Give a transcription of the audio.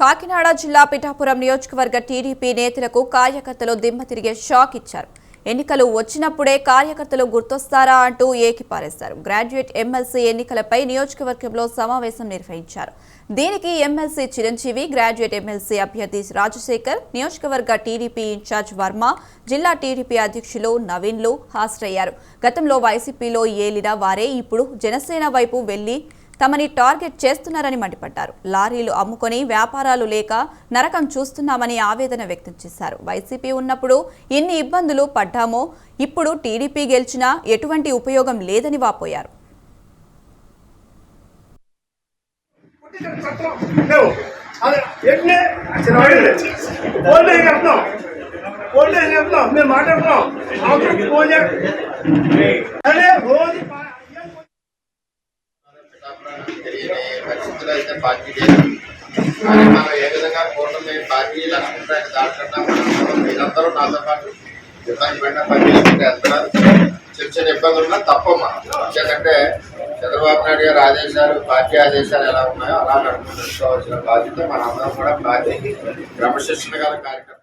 కాకినాడ జిల్లా పిఠాపురం నియోజకవర్గ టీడీపీ నేతలకు కార్యకర్తలు దిమ్మ తిరిగే షాక్ ఇచ్చారు. ఎన్నికలు వచ్చినప్పుడే కార్యకర్తలు గుర్తొస్తారా అంటూ ఏకిపారేశారు. గ్రాడ్యుయేట్ ఎమ్మెల్సీ ఎన్నికలపై నియోజకవర్గంలో సమావేశం నిర్వహించారు. దీనికి ఎమ్మెల్సీ చిరంజీవి గ్రాడ్యుయేట్ ఎమ్మెల్సీ అభ్యర్థి రాజశేఖర్ నియోజకవర్గ టీడీపీ ఇన్ఛార్జ్ వర్మ జిల్లా టీడీపీ అధ్యక్షులు నవీన్లు హాజరయ్యారు. గతంలో వైసీపీలో ఏలిన వారే ఇప్పుడు జనసేన వైపు వెళ్ళి తమని టార్గెట్ చేస్తున్నారని మండిపడ్డారు. లారీలు అమ్ముకొని వ్యాపారాలు లేక నరకం చూస్తున్నామని ఆవేదన వ్యక్తం చేశారు. వైసీపీ ఉన్నప్పుడు ఎన్ని ఇబ్బందులు పడ్డామో ఇప్పుడు టీడీపీ గెలిచినా ఎటువంటి ఉపయోగం లేదని వాపోయారు. పుట్టిన తెలియని పరిస్థితులు అయితే పార్టీ లేదు. కానీ మనం ఏ విధంగా కూటమి పార్టీ లక్ష్మీపేట దాటకుండా మీరందరూ నాతో పాటు ఇబ్బంది పడిన పార్టీ వెళ్తున్నారు చిన్న చిన్న ఇబ్బందులు ఉన్నా తప్పమ్మా ఎందుకంటే చంద్రబాబు నాయుడు గారు ఆదేశాలు పార్టీ ఆదేశాలు ఎలా ఉన్నాయో అలా నడుపుకోవాల్సిన బాధ్యత మనందరం కూడా పార్టీకి క్రమశిక్షణ గల కార్యక్రమం